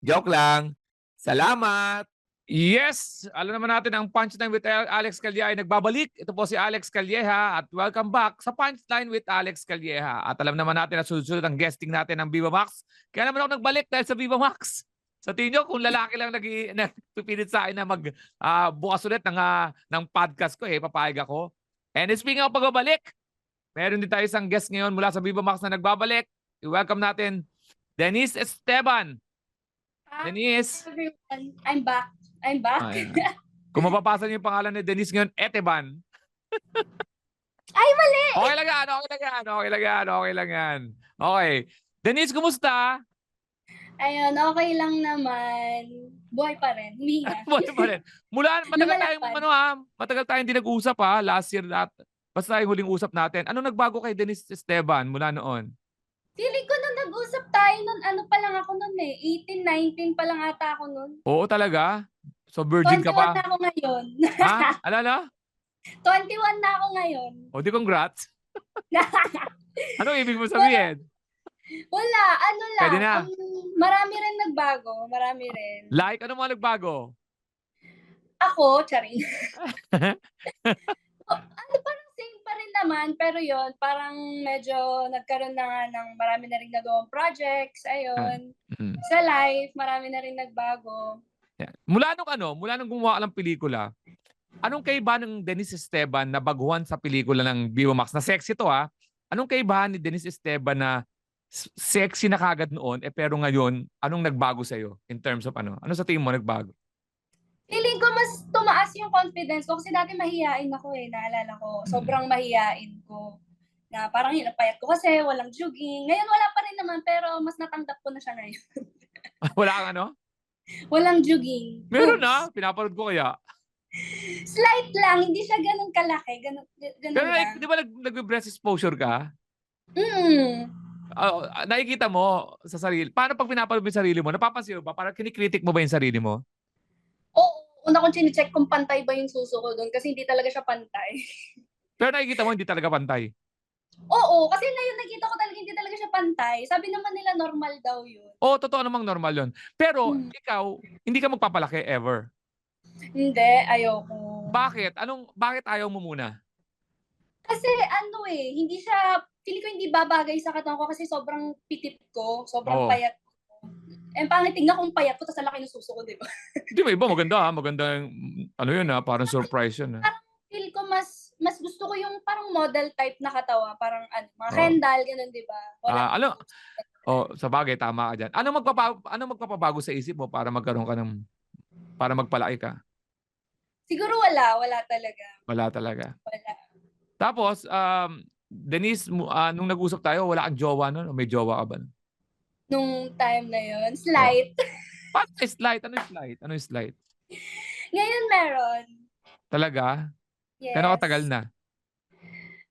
Joke lang. Salamat! Yes! Alam naman natin ang Punchline with Alex Calleja ay nagbabalik. Ito po si Alex Calleja at welcome back sa Punchline with Alex Calleja. At alam naman natin na susunod ang guesting natin ng Viva Max. Kaya naman ako nagbalik dahil sa Viva Max. Sa tingin nyo, kung lalaki lang nag nagpipilit sa akin na mag ah, bukas ulit ng, ah, ng podcast ko, eh, papayag ako. And speaking of pagbabalik, meron din tayo isang guest ngayon mula sa Viva Max na nagbabalik. I-welcome natin Denise Esteban. Hi, Denise. everyone. I'm back. I'm back. Ayan. Kung mapapasa niyo yung pangalan ni Denise ngayon, Eteban. Ay, mali! Okay lang yan, okay lang yan, okay lang yan, okay lang yan. Okay. Denise, kumusta? Ayun, okay lang naman. Buhay pa rin. Humihinga. Buhay pa rin. Mula, matagal tayong, ano ha, matagal tayong hindi nag-usap ha, last year that, basta yung huling usap natin. Ano nagbago kay Denise Esteban mula noon? Feeling ko nung nag-usap tayo nun, ano pa lang ako nun eh. 18, 19 pa lang ata ako nun. Oo talaga? So virgin 21 ka pa? na ako ngayon. ha? Ano na? 21 na ako ngayon. O di congrats. Ano ibig mo sabihin? Wala, ano lang. Pwede na. um, marami rin nagbago. Marami rin. Like, ano mga nagbago? Ako, charing. Oh, ano, parang same pa rin naman. Pero yon parang medyo nagkaroon na nga ng marami na rin nagawang projects. Ayun. Mm. Sa life, marami na rin nagbago. Yan. Mula nung ano, mula nung gumawa ka ng pelikula, anong kaibahan ng Dennis Esteban na baguhan sa pelikula ng Viva Max? Na sexy to ha. Anong kaibahan ni Dennis Esteban na sexy na kagad noon, eh pero ngayon, anong nagbago sa'yo in terms of ano? Ano sa tingin mo nagbago? Feeling ko mas tumaas yung confidence ko kasi dati mahihain ako eh, naalala ko. Sobrang mahihain ko. Na parang hinapayat ko kasi walang jogging. Ngayon wala pa rin naman pero mas natanggap ko na siya ngayon. Wala kang ano? walang jogging. Meron Boobs. na, pinapanood ko kaya. Slight lang, hindi siya ganun kalaki. Ganun, ganun Pero lang. like, di ba nag, nag-breast exposure ka? Mm. Ah, nakikita mo sa sarili. Paano pag pinapanood mo yung sarili mo? Napapansin mo ba? Parang kinikritik mo ba yung sarili mo? Una kong chinecheck kung pantay ba yung suso ko doon kasi hindi talaga siya pantay. Pero nakikita mo hindi talaga pantay. Oo, kasi ngayon nakita ko talaga hindi talaga siya pantay. Sabi naman nila normal daw yun. Oo, totoo namang normal yon. Pero Hmm. ikaw, hindi ka magpapalaki ever. Hindi, ayoko. Bakit? Anong bakit ayaw mo muna? Kasi ano eh, hindi siya, feeling ko hindi babagay sa katawan ko kasi sobrang pitip ko, sobrang Oo. payat. Eh, pangit tingnan kung payat ko, tapos laki ng suso ko, di ba? Hindi ba iba maganda ha, maganda yung ano yun ha, parang surprise yun ha. Feel ko mas, mas gusto ko yung parang model type na katawan, parang ano, mga Oo. Kendall, ganun, di ba? Ah, ano? Oh, sa bagay tama ka diyan. Ano magpapa ano magpapabago sa isip mo para magkaroon ka ng para magpalaki ka? Siguro wala, wala talaga. Wala talaga. Wala. Tapos um Denise, mu- ah, nung nag-usap tayo, wala kang jowa noon? O May jowa ka ba? nun? Nung time na yun, slight. Paano yung slight? Ano yung slight? Ano yung slight? Ngayon meron. Talaga? Yes. Kano katagal na?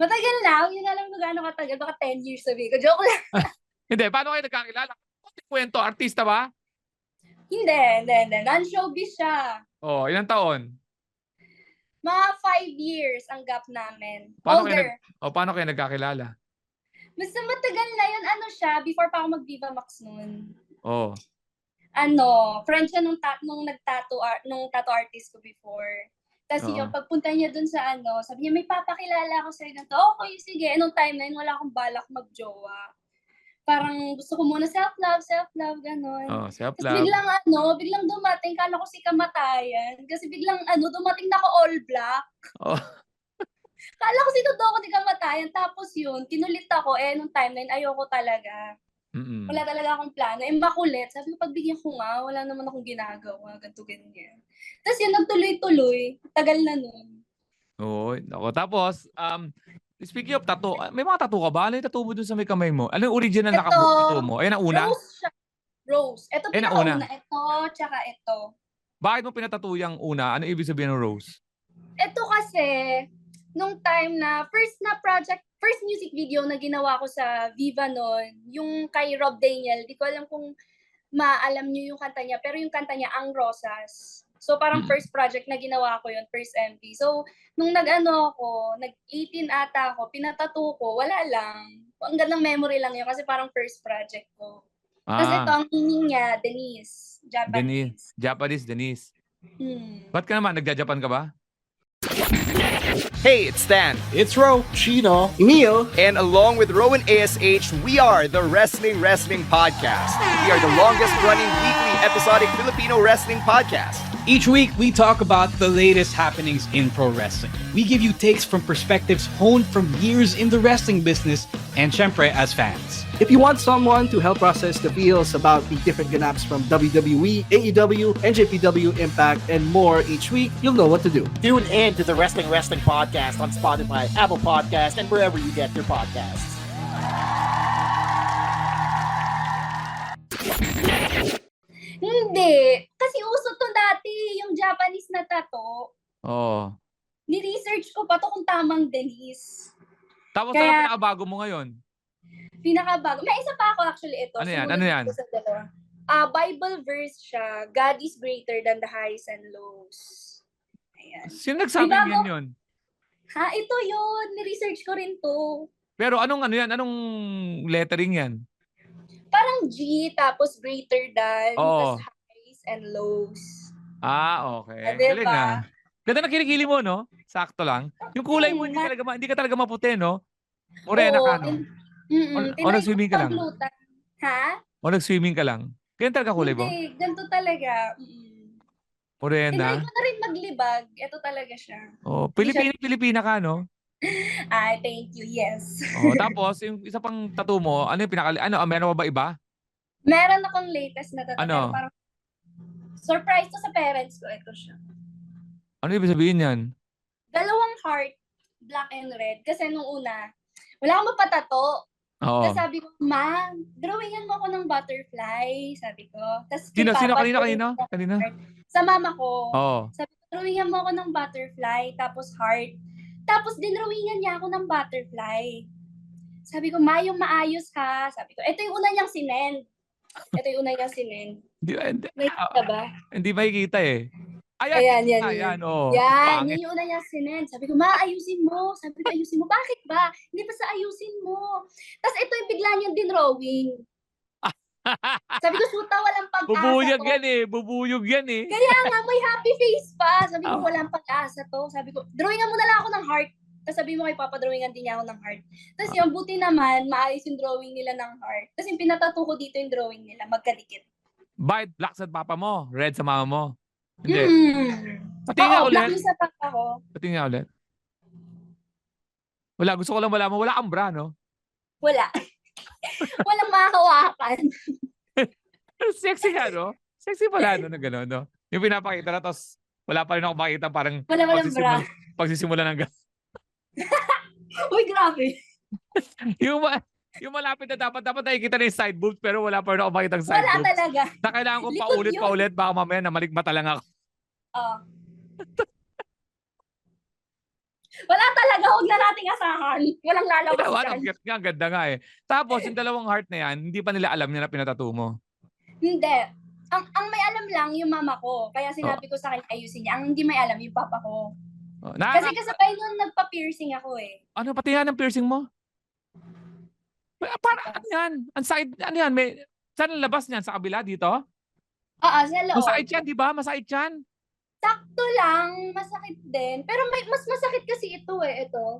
Matagal na, hindi na alam kung gaano katagal. Baka 10 years sabi ko. Joke lang. Hindi, paano kayo nagkakilala? Kunting kwento, artista ba? Hindi, hindi, hindi. Non-showbiz siya. Oh, ilang taon? Mga 5 years ang gap namin. Paano kayo Older. O paano kayo nagkakilala? Basta matagal na yun. Ano siya, before pa ako mag-Viva Max noon. Oh. Ano, friend siya nung, ta- nung nag-tattoo art, nung tattoo artist ko before. Tapos Oo. yung pagpunta niya dun sa ano, sabi niya, may papakilala ako sa'yo. Ganito, okay, sige. Nung time na yun, wala akong balak mag-jowa. Parang gusto ko muna self-love, self-love, ganun. Oh, self Tapos love. biglang ano, biglang dumating, kala ko si kamatayan. Kasi biglang ano, dumating na ako all black. Oh. Kala ko si Totoo ko ni kamatayan. Tapos yun, kinulit ako. Eh, nung time na yun, ayoko talaga. Mm-mm. Wala talaga akong plano. Eh, makulit. Sabi ko, pagbigyan ko nga, wala naman akong ginagawa. Ganto, ganyan. Tapos yun, nagtuloy-tuloy. Tagal na nun. Oo. Ako. Tapos, um, speaking of tattoo, ah, may mga tattoo ka ba? Ano yung tattoo mo dun sa may kamay mo? Ano yung original na tattoo mo? Ayan ang una? Rose siya. Rose. Ito Eh, pinakauna. nauna. Ito, tsaka ito. Bakit mo pinatato yung una? Ano ibig sabihin ng rose? Ito kasi, nung time na, first na project, first music video na ginawa ko sa Viva noon, yung kay Rob Daniel, di ko alam kung maalam niyo yung kanta niya, pero yung kanta niya, Ang Rosas. So parang Mm. first project na ginawa ko yun, first MV. So, nung nag-ano ako, nag-18 ata ako, pinatato ko, wala lang. Ang gandang memory lang yun kasi parang first project ko. Kasi ito, Ah, ang meaning niya, Denise. Japanese. Japanese, Denise. Hmm. Ba't ka naman? Nagja-Japan ka ba? Hey, it's Stan. It's Ro, Chino, Emil. And along with Rowan ASH, we are the Wrestling Wrestling Podcast. We are the longest running weekly episodic Filipino wrestling podcast. Each week, we talk about the latest happenings in pro wrestling. We give you takes from perspectives honed from years in the wrestling business and syempre as fans. If you want someone to help process the feels about the different ganaps from WWE, AEW, NJPW, Impact, and more each week, you'll know what to do. Tune in to the Wrestling Wrestling Podcast on Spotify, Apple Podcast, and wherever you get your podcasts. Hindi. Tato. Oo. Ni-research ko pa to kung tamang Denise. Tapos Kaya- ano pinakabago mo ngayon? Pinakabago. May isa pa ako actually ito. Ano yan? Sumunod Ano yan? ito sa dalawa. Ah, Bible verse siya. God is greater than the highs and lows. Ayan. Sino nagsabi May bago- yan yun? Ha, ito yun. Ni-research ko rin to. Pero anong ano yan? Anong lettering yan? Parang G, tapos greater than, Oo. tapos highs and lows. Ah, okay. Ah, diba? Galing ah. Ganda na kilikili mo, no? Sakto lang. Yung kulay mo, hindi, talaga, ma- hindi ka talaga maputi, no? Morena Oo, ka, no? in- Mm-mm. O- o Tinry nag-swimming ka lang? paglutan. Ha? O nag-swimming ka lang? Ganyan talaga kulay mo? Hindi, ganito talaga. Mm. Tinry Morena? ko na rin maglibag. Ito talaga siya. Oh, Pilipina, Pilipina ka, no? Ah, thank you. Yes. Oh, tapos, yung isa pang tattoo mo, ano yung pinaka... Ano, ah, meron pa ba iba? Meron akong latest na tattoo. Ano? pero Parang surprise to sa parents ko. Ito siya. Ano ibig sabihin yan? Dalawang heart, black and red. Kasi nung una, wala akong mapatato. Oo. Tapos sabi ko, Ma, drawingan mo ako ng butterfly. Sabi ko. Tapos kay Sino, sino, Papa, kanina, drawing kanina? ko- Kanina? Sa mama ko. Oo. Sabi ko, drawingan mo ako ng butterfly, tapos heart. Tapos dinrawingan niya ako ng butterfly. Sabi ko, Ma, yung maayos ha. Sabi ko, ito yung una niyang sinend. Ito yung una niyang sinend. Hindi, hindi, Nakikita ba? hindi makikita eh. Ayan, Ayan, yan, ayan, yan. oh. Yan, yan yung una niyang sinend. Sabi ko, Ma, ayusin mo. Sabi ko, ayusin mo. Bakit ba? Hindi pa sa ayusin mo. Tapos ito yung bigla niyang dinrawing. Sabi ko, suta, walang pag-asa Bubuyog to. yan eh. Bubuyog yan eh. Kaya nga, may happy face pa. Sabi ko, Ah. walang pag-asa to. Sabi ko, drawingan mo na lang ako ng heart. Tapos sabi mo kay Papa, drawingan din niya ako ng heart. Tapos yung buti naman, maayos yung drawing nila ng heart. Tapos yung pinatato ko dito yung drawing nila, magkadikit. Bakit black sa papa mo? Red sa mama mo? Hindi. Mm. Pati nga Oo, black ulit. yung sa papa ko. Pati nga ulit. Wala, gusto ko lang malaman. Wala kang bra, no? Wala. Walang makahawakan. Sexy ka, no? Sexy pala, no? Na gano'n, no? Yung pinapakita na, tapos wala pa rin ako makita parang Wala walang bra. pagsisimula, pagsisimula ng gano'n. Uy, grabe. yung, ma- yung malapit na dapat, dapat nakikita na yung side boobs, pero wala pa rin ako makita ng side Wala talaga. Na kailangan ko Likod paulit, yun. paulit, baka mamaya na maligmata lang ako. Oo. Wala talaga. Huwag na nating asahan. Walang lalabas Ginawa, ang cute nga, ang ganda nga eh. Tapos, yung dalawang heart na yan, hindi pa nila alam niya na pinatato mo. Hindi. Ang, ang may alam lang yung mama ko. Kaya sinabi ko sa kanya ayusin niya. Ang hindi may alam yung papa ko. Oh, na, Kasi kasabay nun nagpa-piercing ako eh. ano, pati yan ang piercing mo? Pa- Para, ano yan? Ang side, ano yan? May, saan ang labas niyan? Sa kabila dito? Oo, sa loob. Masakit yan, di ba? Masakit yan. Sakto lang, masakit din. Pero may mas masakit kasi ito eh, ito.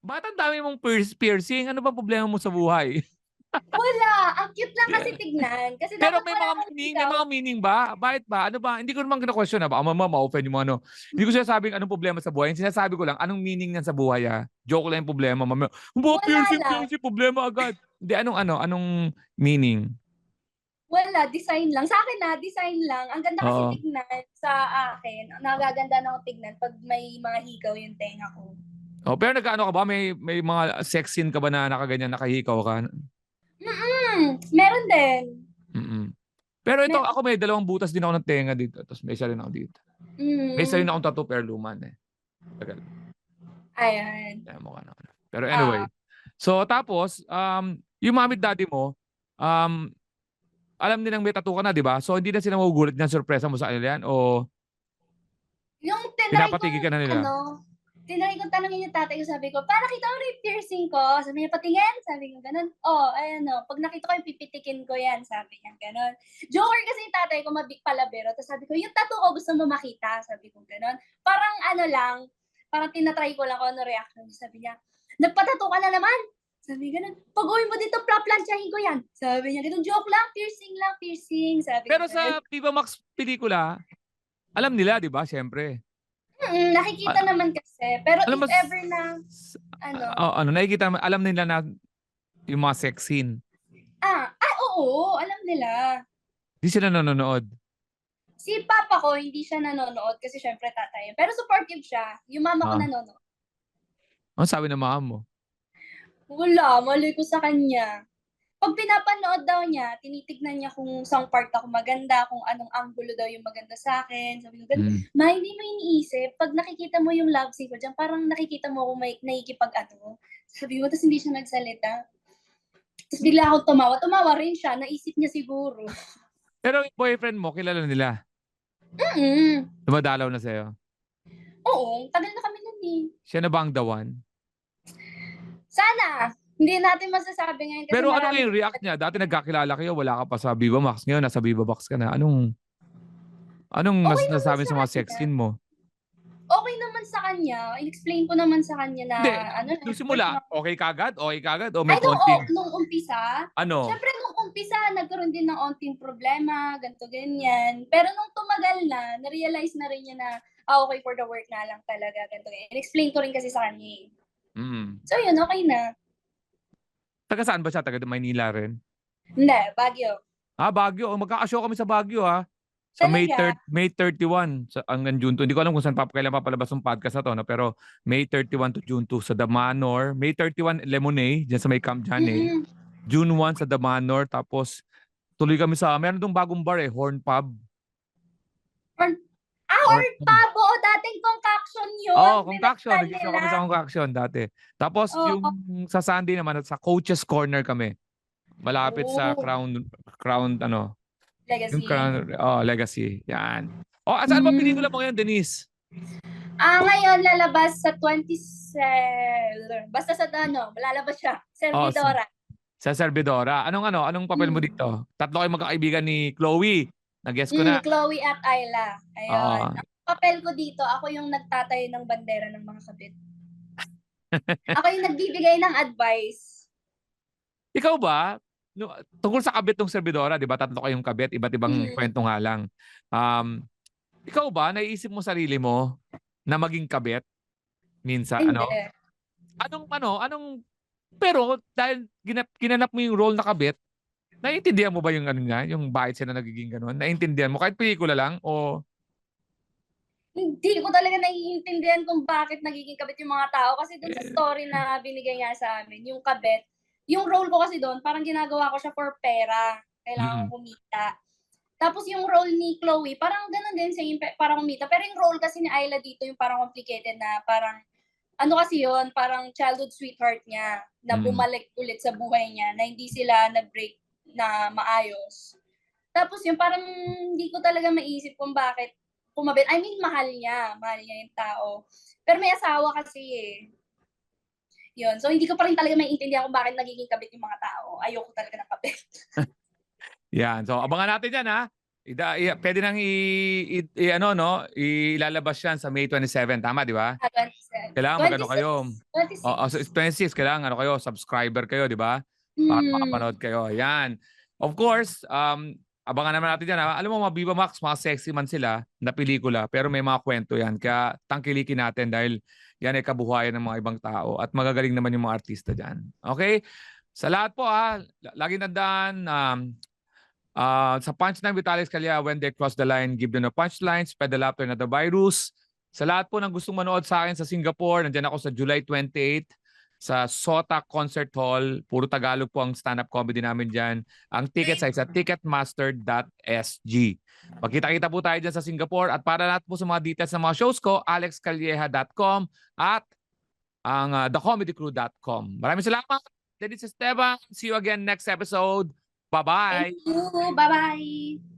Ba't ang dami mong pier- piercing? Ano ba problema mo sa buhay? Wala, ang cute lang kasi tignan. Kasi Pero may mga meaning, may mga meaning ba? Bakit ba? Ano ba? Hindi ko naman kina-question na ba? Mama, ma-open yung mga ano. Hindi ko sinasabing anong problema sa buhay. Yung Sinasabi ko lang, anong meaning niyan sa buhay ah. Joke lang yung problema. Mama, Wala piercing, lang. piercing, problema agad. Hindi, anong ano? Anong meaning? Wala, design lang. Sa akin na, design lang. Ang ganda kasi Oo. tignan sa akin. Nagaganda na ako tignan pag may mga hikaw yung tenga ko. Oh, pero nagkaano ka ba? May may mga sex scene ka ba na nakaganyan, nakahikaw ka? Mm, meron din. Mm. Pero ito, Me- ako may dalawang butas din ako ng tenga dito. Tapos may isa rin ako dito. Mm. May isa rin akong tattoo pero luman eh. Tagal. Ayan. Kaya mukha na. Pero anyway. so tapos, um, yung mami at daddy mo, um, alam nilang may tattoo ka na, di ba? So hindi na sila magugulat na sorpresa mo sa kanila yan? O Yung tinry pinapatigil ko, ka na nila? ano, tinry ko tanongin yung tatay ko, sabi ko, para nakita mo na yung piercing ko? Sabi niya, patingin? Sabi ko, ganun. Oh, ayan o. Pag nakita ko yung pipitikin ko yan, sabi niya, ganun. Joker kasi yung tatay ko, mabig palabero. Tapos sabi ko, yung tattoo ko gusto mo makita? Sabi ko, ganun. Parang ano lang, parang tinatry ko lang kung ano reaction niya. Sabi niya, nagpatato ka na naman? Sabi ganun. Pag uwi mo dito, plaplansyahin ko yan. Sabi niya, ganun, joke lang, piercing lang, piercing. Sabi Pero ko, sa ganun. Viva Max pelikula, alam nila, di ba? Siyempre. Nakikita naman kasi. Pero Alam if mo, ever na, ano, Oh, ano, nakikita, naman- alam nila na yung mga sex scene. ah, ah, oo, alam nila. Di sila nanonood. Si papa ko, hindi siya nanonood kasi syempre tatay. Pero supportive siya. Yung mama ko Ah. nanonood. Ano sabi ng mama mo? Wala, mali ko sa kanya. Pag pinapanood daw niya, tinitignan niya kung saan part ako maganda, kung anong angulo daw yung maganda sa akin. Sabi ko, ganun. Mm. Ma, hindi mo iniisip. Pag nakikita mo yung love scene ko dyan, parang nakikita mo kung may nakikipag ano. Sabi mo, tapos hindi siya nagsalita. Tapos bigla ako tumawa. Tumawa rin siya. Naisip niya siguro. Pero yung boyfriend mo, kilala nila. Mm Dumadalaw na sa'yo. Oo, tagal na kami nun eh. Siya na ba ang the one? Sana. Hindi natin masasabi ngayon kasi Pero ano marami- yung react niya? Dati nagkakilala kayo, wala ka pa sa Viva Max. Ngayon, nasa Viva Max ka na. Anong, anong Okay nas- naman nasabi sa sa mga sex kanya. scene mo? Okay naman sa kanya. In-explain ko naman sa kanya na Hindi, ano. Nung simula, okay kagad? Okay kagad? O Ay, may nung, konting, nung umpisa, ano? Siyempre, nung umpisa, nagkaroon din ng onting problema, ganto ganyan. Pero nung tumagal na, na-realize na rin niya na, ah, okay for the work na lang talaga, ganto ganyan. In-explain ko rin kasi sa kanya eh. Mm. So yun, okay na. Taga saan ba siya? Taga Maynila rin? Hindi, Baguio. Ah, Baguio. O, Magkakashow kami sa Baguio, ha? Sa May, Talaga? thir- May 31 sa hanggang June 2. Hindi ko alam kung saan pa, kailan papalabas yung podcast na to, no? pero May 31 to June 2 sa The Manor. May 31, Lemonade, dyan sa may Camp Jane. Mm-mm. June 1 sa The Manor. Tapos, tuloy kami sa, meron dong bagong bar eh, Horn Pub. Or Pabo, dating concoction yun. Oo, oh, concoction. Nila. kami sa concoction dati. Tapos, Oo. yung sa Sunday naman, sa Coaches Corner kami. Malapit sa Oo. Crown, Crown, ano, Legacy. yung Crown, oh, Legacy. Yan. Oh, saan ba Mm. pelikula mo ngayon, Denise? Ah, ngayon lalabas sa 27. Basta sa ano, lalabas siya. Servidora. Sa Servidora. Anong ano? Anong papel mo Mm. dito? Tatlo kayo magkakaibigan ni Chloe. Nag-guess ko Mm, na. Chloe at Ayla. Ayun. Oo. Ang papel ko dito, ako yung nagtatayo ng bandera ng mga kabit. ako yung nagbibigay ng advice. Ikaw ba? No, tungkol sa kabit ng Servidora, di ba? Tatlo kayong kabit, iba't ibang Mm. kwento nga lang. Um, ikaw ba, naiisip mo sarili mo na maging kabit? Minsan, Hindi. ano? Anong, ano, anong, pero dahil ginap, ginanap mo yung role na kabit, naiintindihan mo ba yung ano niya, yung bakit sila nagiging ganun? Naiintindihan mo kahit pelikula lang o Hindi ko talaga naiintindihan kung bakit nagiging kabit yung mga tao. Kasi dun sa story na binigay niya sa amin, yung kabit, yung role ko kasi doon, parang ginagawa ko siya for pera. Kailangan Mm. ko kumita. Tapos yung role ni Chloe, parang ganun din, pe- parang kumita. Pero yung role kasi ni Ayla dito, yung parang complicated na parang, ano kasi yon parang childhood sweetheart niya na Mm. bumalik ulit sa buhay niya, na hindi sila nag-break na maayos. Tapos yung parang hindi ko talaga maisip kung bakit kumabit. I mean, mahal niya. Mahal niya yung tao. Pero may asawa kasi eh. Yun. So, hindi ko pa rin talaga maiintindihan kung bakit nagiging kabit yung mga tao. Ayoko talaga ng kabit. Yan. So abangan natin 'yan ha. Ida, i, pwede nang i, i- i- ano no, ilalabas 'yan sa May 27, tama 'di ba? Ah, 27. Kailangan magano kayo. 26. O, o, so 26 kailangan ano kayo, subscriber kayo, 'di ba? Para makapanood kayo. Yan. Of course, um abangan naman natin 'yan. ha. Alam mo mga Viva Max, mga sexy man sila na pelikula, pero may mga kwento 'yan. Kaya tangkilikin natin dahil yan ay kabuhayan ng mga ibang tao at magagaling naman yung mga artista diyan. Okay? Sa lahat po ah, lagi tandaan um Ah, sa punchline with Alex Calya, when they cross the line, give them a punchline, spread the laughter na the virus. Sa lahat po ng gustong manood sa akin sa Singapore, nandiyan ako sa July 28. Sa Sota Concert Hall. Puro Tagalog po ang stand-up comedy namin dyan. Ang ticket ay sa ticketmaster.sg. Magkita-kita po tayo dyan sa Singapore at para lahat po sa mga details ng mga shows ko, alexcalieja.com at ang uh, thecomedycrew.com. Maraming salamat. This is Esteban. See you again next episode. Bye-bye. Thank you. Bye-bye.